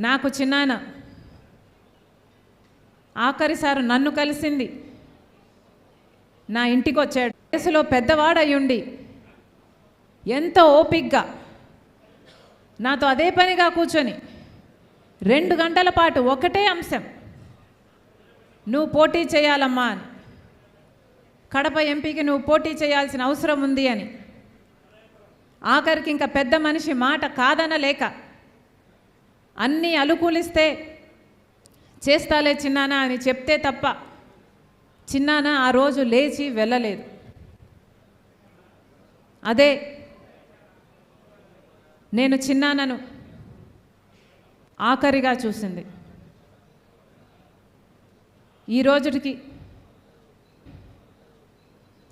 నాకు చిన్నాన ఆఖరిసారి నన్ను కలిసింది. నా ఇంటికి వచ్చాడు వయసులో పెద్దవాడయ్యుండి ఎంతో ఓపిగ్గా నాతో అదే పనిగా కూర్చొని రెండు గంటల పాటు ఒకటే అంశం. నువ్వు పోటీ చేయాలమ్మా అని. కడప ఎంపీకి నువ్వు పోటీ చేయాల్సిన అవసరం ఉంది అని. ఆఖరికి ఇంకా పెద్ద మనిషి మాట కాదనలేక అన్నీ అనుకూలిస్తే చేస్తాలే చిన్నానా అని చెప్తే తప్ప చిన్నాన ఆ రోజు లేచి వెళ్ళలేదు. అదే నేను చిన్నానను ఆఖరిగా చూసింది. ఈ రోజుకి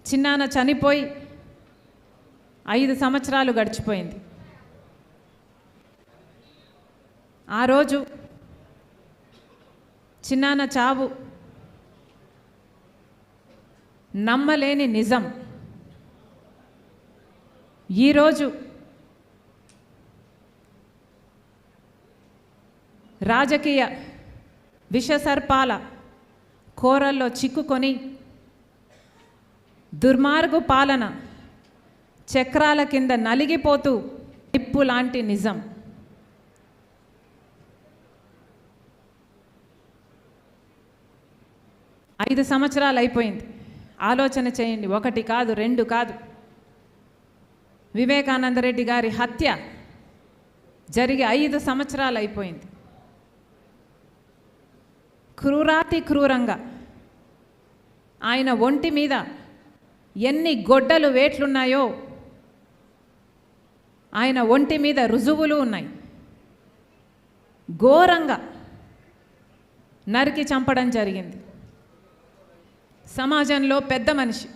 చిన్నాన చనిపోయి ఐదు సంవత్సరాలు గడిచిపోయింది. ఆ రోజు చిన్నాన చావు నమ్మలేని నిజం. ఈరోజు రాజకీయ విషసర్పాల కోరల్లో చిక్కుకొని దుర్మార్గు పాలన చక్రాల కింద నలిగిపోతూ నిప్పు లాంటి నిజం. ఐదు సంవత్సరాలు అయిపోయింది. ఆలోచన చేయండి ఒకటి కాదు రెండు కాదు. వివేకానందరెడ్డి గారి హత్య జరిగి ఐదు సంవత్సరాలు అయిపోయింది. క్రూరాతి క్రూరంగా ఆయన ఒంటి మీద ఎన్ని గొడ్డలు వేట్లున్నాయో ఆయన ఒంటి మీద రుజువులు ఉన్నాయి. ఘోరంగా నరికి చంపడం జరిగింది. సమాజంలో పెద్ద మనిషి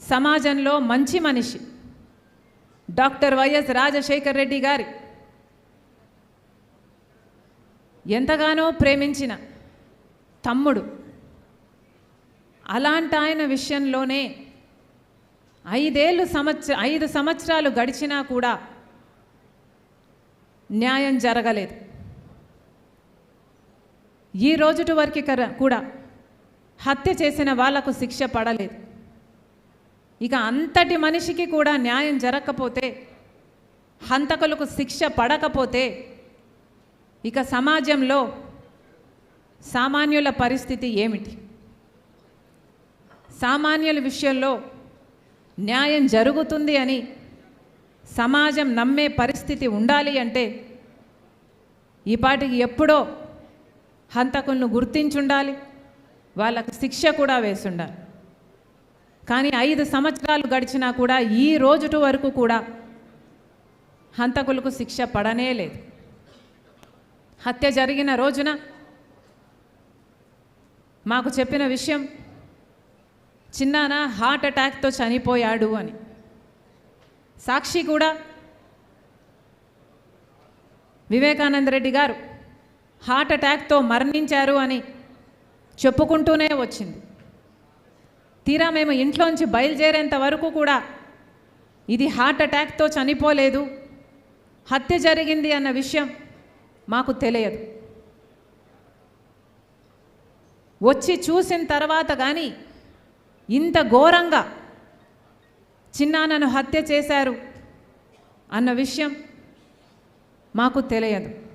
సమాజంలో మంచి మనిషి డాక్టర్ వైఎస్ రాజశేఖర్ రెడ్డి గారి ఎంతగానో ప్రేమించిన తమ్ముడు అలాంటి ఆయన విషయంలోనే ఐదేళ్ళు సంవత్సర ఐదు సంవత్సరాలు గడిచినా కూడా న్యాయం జరగలేదు. ఈ రోజుటి వరకు కర- కూడా హత్య చేసిన వాళ్ళకు శిక్ష పడలేదు. ఇక అంతటి మనిషికి కూడా న్యాయం జరగకపోతే హంతకులకు శిక్ష పడకపోతే ఇక సమాజంలో సామాన్యుల పరిస్థితి ఏమిటి? సామాన్యుల విషయంలో న్యాయం జరుగుతుంది అని సమాజం నమ్మే పరిస్థితి ఉండాలి అంటే ఈపాటికి ఎప్పుడో హంతకులను గుర్తించుండాలి. వాళ్ళకు శిక్ష కూడా వేసుండాలి కానీ ఐదు సంవత్సరాలు గడిచినా కూడా ఈ రోజుటి వరకు కూడా హంతకులకు శిక్ష పడనే లేదు. హత్య జరిగిన రోజున మాకు చెప్పిన విషయం చిన్నాన హార్ట్ అటాక్తో చనిపోయాడు అని. సాక్షి కూడా వివేకానంద రెడ్డి గారు హార్ట్ అటాక్తో మరణించారు అని చెప్పుకుంటూనే వచ్చింది. తీరా మేము ఇంట్లోంచి బయలుదేరేంత వరకు కూడా ఇది హార్ట్ అటాక్తో చనిపోలేదు. హత్య జరిగింది అన్న విషయం మాకు తెలియదు. వచ్చి చూసిన తర్వాత కానీ ఇంత ఘోరంగా చిన్నాన్నను హత్య చేశారు అన్న విషయం మాకు తెలియదు.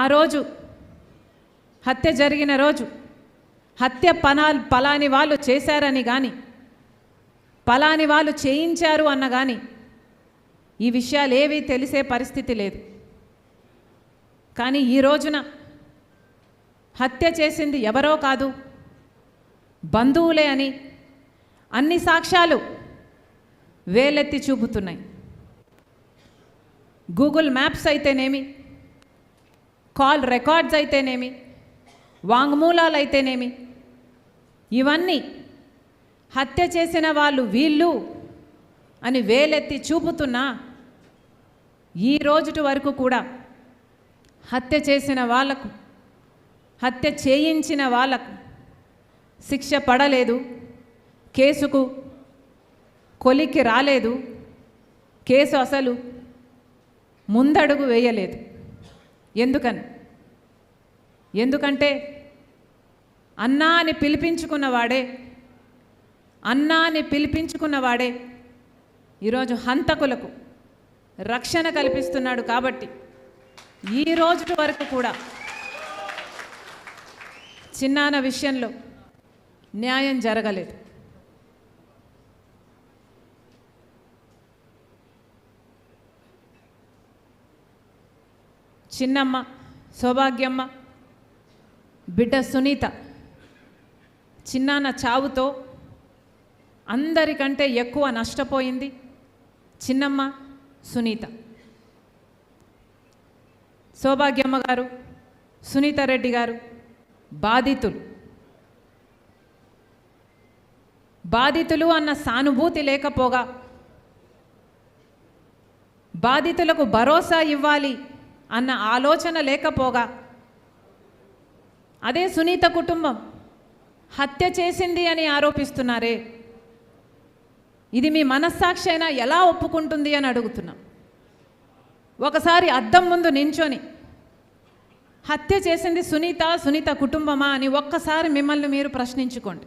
ఆ రోజు హత్య జరిగిన రోజు హత్య పనాలు పలాని వాళ్ళు చేశారని కానీ పలాని వాళ్ళు చేయించారు అన్న కానీ ఈ విషయాలు ఏవీ తెలిసే పరిస్థితి లేదు. కానీ ఈ రోజున హత్య చేసింది ఎవరో కాదు బంధువులే అని అన్ని సాక్ష్యాలు వేలెత్తి చూపుతున్నాయి. గూగుల్ మ్యాప్స్ అయితేనేమి కాల్ రికార్డ్స్ అయితేనేమి వాంగ్మూలాలు అయితేనేమి ఇవన్నీ హత్య చేసిన వాళ్ళు వీళ్ళు అని వేలెత్తి చూపుతున్నా ఈ రోజుటి వరకు కూడా హత్య చేసిన వాళ్ళకు హత్య చేయించిన వాళ్ళకు శిక్ష పడలేదు కేసుకు కొలిక్కి రాలేదు కేసు అసలు ముందడుగు వేయలేదు. ఎందుకని ఎందుకంటే అన్నా అని పిలిపించుకున్నవాడే అన్నా అని పిలిపించుకున్నవాడే ఈరోజు హంతకులకు రక్షణ కల్పిస్తున్నాడు కాబట్టి ఈ రోజు వరకు కూడా చిన్నాన విషయంలో న్యాయం జరగలేదు. చిన్నమ్మ సౌభాగ్యమ్మ బిడ్డ సునీత చిన్నాన్న చావుతో అందరికంటే ఎక్కువ నష్టపోయింది చిన్నమ్మ సునీత. సౌభాగ్యమ్మ గారు సునీత రెడ్డి గారు బాధితులు. బాధితులు అన్న సానుభూతి లేకపోగా బాధితులకు భరోసా ఇవ్వాలి అన్న ఆలోచన లేకపోగా అదే సునీత కుటుంబం హత్య చేసింది అని ఆరోపిస్తున్నారే. ఇది మీ మనస్సాక్షి అయినా ఎలా ఒప్పుకుంటుంది అని అడుగుతున్నాం. ఒకసారి అద్దం ముందు నించొని హత్య చేసింది సునీత సునీత కుటుంబమా అని ఒక్కసారి మిమ్మల్ని మీరు ప్రశ్నించుకోండి.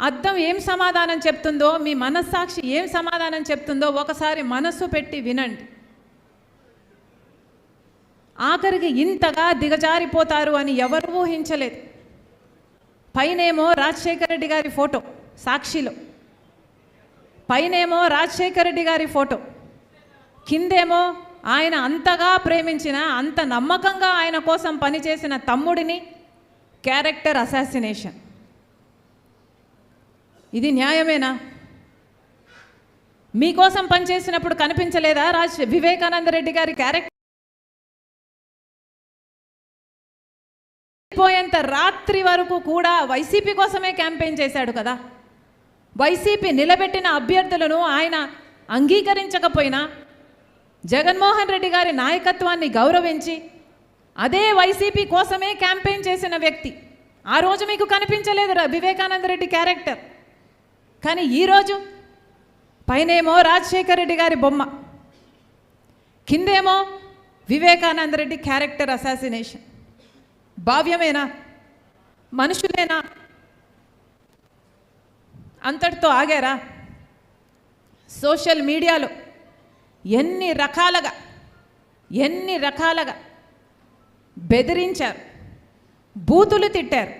అద్దం ఏం సమాధానం చెప్తుందో మీ మనస్సాక్షి ఏం సమాధానం చెప్తుందో ఒకసారి మనస్సు పెట్టి వినండి. ఆఖరికి ఇంతగా దిగజారిపోతారు అని ఎవరు ఊహించలేదు. పైనేమో రాజశేఖర రెడ్డి గారి ఫోటో సాక్షిలో. పైనేమో రాజశేఖర రెడ్డి గారి ఫోటో. కిందేమో ఆయన అంతగా ప్రేమించిన అంత నమ్మకంగా ఆయన కోసం పనిచేసిన తమ్ముడిని క్యారెక్టర్ అసాసినేషన్. ఇది న్యాయమేనా? మీకోసం పనిచేసినప్పుడు కనిపించలేదా రాజ్ వివేకానంద రెడ్డి గారి క్యారెక్టర్? పోయేంత రాత్రి వరకు కూడా వైసీపీ కోసమే క్యాంపెయిన్ చేశాడు కదా. వైసీపీ నిలబెట్టిన అభ్యర్థులను ఆయన అంగీకరించకపోయినా జగన్మోహన్ రెడ్డి గారి నాయకత్వాన్ని గౌరవించి అదే వైసీపీ కోసమే క్యాంపెయిన్ చేసిన వ్యక్తి. ఆ రోజు మీకు కనిపించలేదు రా- వివేకానంద రెడ్డి క్యారెక్టర్. కానీ ఈరోజు పైనేమో రాజశేఖర రెడ్డి గారి బొమ్మ. కిందేమో వివేకానంద రెడ్డి క్యారెక్టర్ అసాసినేషన్. భావ్యమేనా? మనుషులేనా? అంతటితో ఆగారా? సోషల్ మీడియాలో ఎన్ని రకాలుగా ఎన్ని రకాలుగా బెదిరించారు బూతులు తిట్టారు.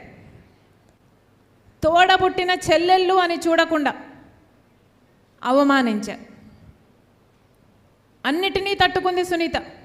తోడబుట్టిన చెల్లెళ్ళు అని చూడకుండా అవమానించారు. అన్నిటినీ తట్టుకుంది సునీత.